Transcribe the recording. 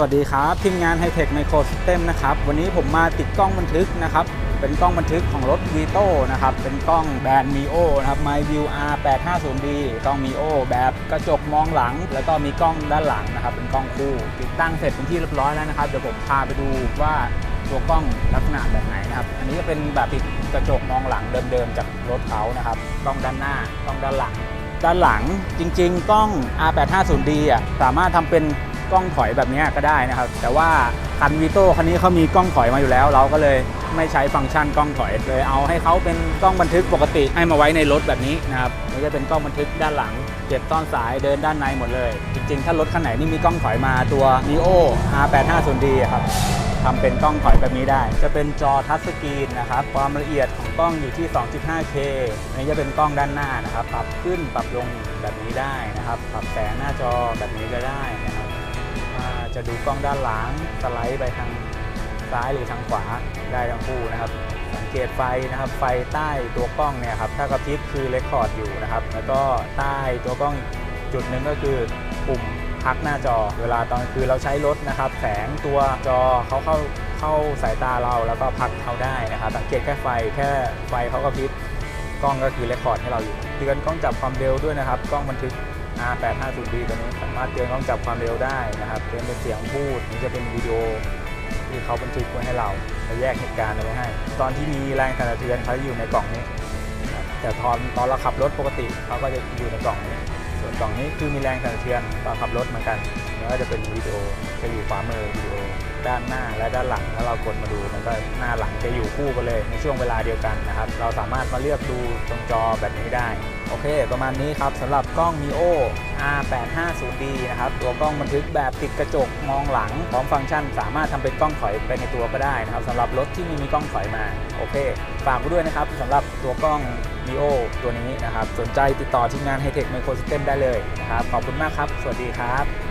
สวัสดีครับทีมงาน High Tech Micro System นะครับวันนี้ผมมาติดกล้องบันทึกนะครับเป็นกล้องบันทึกของรถ Vito นะครับเป็นกล้องแบรนด์ Mio นะครับ MyView R850D กล้อง Mio แบบกระจกมองหลัง แล้วก็มีกล้องด้านหลังนะครับเป็นกล้องคู่ ติดตั้งเสร็จเป็นที่เรียบร้อยแล้วนะครับเดี๋ยวผมพาไปดูว่าตัวกล้องลักษณะแบบไหนนะครับอันนี้ก็เป็นแบบติดกระจกมองหลังเดิมๆจากรถเขานะครับกล้องด้านหน้ากล้องด้านหลังด้านหลังจริง ๆ กล้อง R850D อะสามารถทำเป็น กล้องถอยแบบนี้ก็ได้นะครับ แต่ว่าคันวีโต้คันนี้เขามีกล้องถอยมาอยู่แล้ว เราก็เลยไม่ใช้ฟังก์ชันกล้องถอยเลยเอาให้เขาเป็นกล้องบันทึกปกติให้มาไว้ในรถแบบนี้นะครับนี่จะเป็นกล้องบันทึกด้านหลังเก็บต้อนสายเดินด้านในหมดเลย จริงๆ ถ้ารถคันไหนนี่มีกล้องถอยมาตัว Neo R850D ครับทำเป็นกล้องถอยแบบนี้ได้ จะเป็นจอทัชสกรีนนะครับ ความละเอียดของกล้องอยู่ที่ 2.5K อันนี้จะเป็นกล้องด้านหน้านะครับ ปรับขึ้นปรับลงแบบนี้ได้นะครับ ปรับแสงหน้าจอแบบนี้ก็ได้นะครับ จะดูกล้องด้านหลังสไลด์ไปทางซ้ายหรือทางขวาได้ทั้งคู่นะครับ สังเกตไฟนะครับ ไฟใต้ตัวกล้องเนี่ยครับถ้ากระพริบคือเรคคอร์ดอยู่นะครับ แล้วก็ใต้ตัวกล้องจุดหนึ่งก็คือปุ่มพักหน้าจอ เวลาตอนคือเราใช้รถนะครับ แสงตัวจอเขาเข้าเข้าสายตาเราแล้วก็พักเขาได้นะครับ สังเกตแค่ไฟแค่ไฟเขาก็พริบกล้องก็คือเรคคอร์ดให้เราอยู่เตือนกล้องจับความเร็วด้วยนะครับ กล้องบันทึก R850D ตัวนี้สามารถเตือนกล้องจับความเร็วได้นะครับเตือนเป็นเสียงพูดนี่จะเป็นวิดีโอที่เขาบันทึกไว้ให้เราจะแยกเหตุการณ์เอาไว้ให้ ตอนที่มีแรงสั่นสะเทือนเขาจะอยู่ในกล่องนี้แต่ตอนตอนเราขับรถปกติเขาก็จะอยู่ในกล่องนี้ ส่วนกล่องนี้คือมีแรงสั่นสะเทือนตอนขับรถเหมือนกัน แล้วก็จะเป็นวิดีโอจะอยู่ขวามือวิดีโอด้านหน้าและด้านหลังถ้าเรากดมาดูมันก็หน้าหลังจะอยู่คู่กันเลยในช่วงเวลาเดียวกันนะครับ เราสามารถมาเลือกดูตรงจอแบบนี้ได้ โอเค ประมาณนี้ครับสำหรับกล้อง Mio R850D นะครับ ตัวกล้องบันทึกแบบติดกระจกมองหลัง พร้อมฟังก์ชัน สามารถทำเป็นกล้องถอยไปในตัวก็ได้นะครับสำหรับรถที่ไม่มีกล้องถอยมา โอเค ฝากด้วยนะครับสำหรับตัวกล้อง Mio ตัวนี้นะครับ สนใจติดต่อทีมงานไฮเทคไมโครซิสเต็มได้เลยนะครับ ขอบคุณมากครับ สวัสดีครับ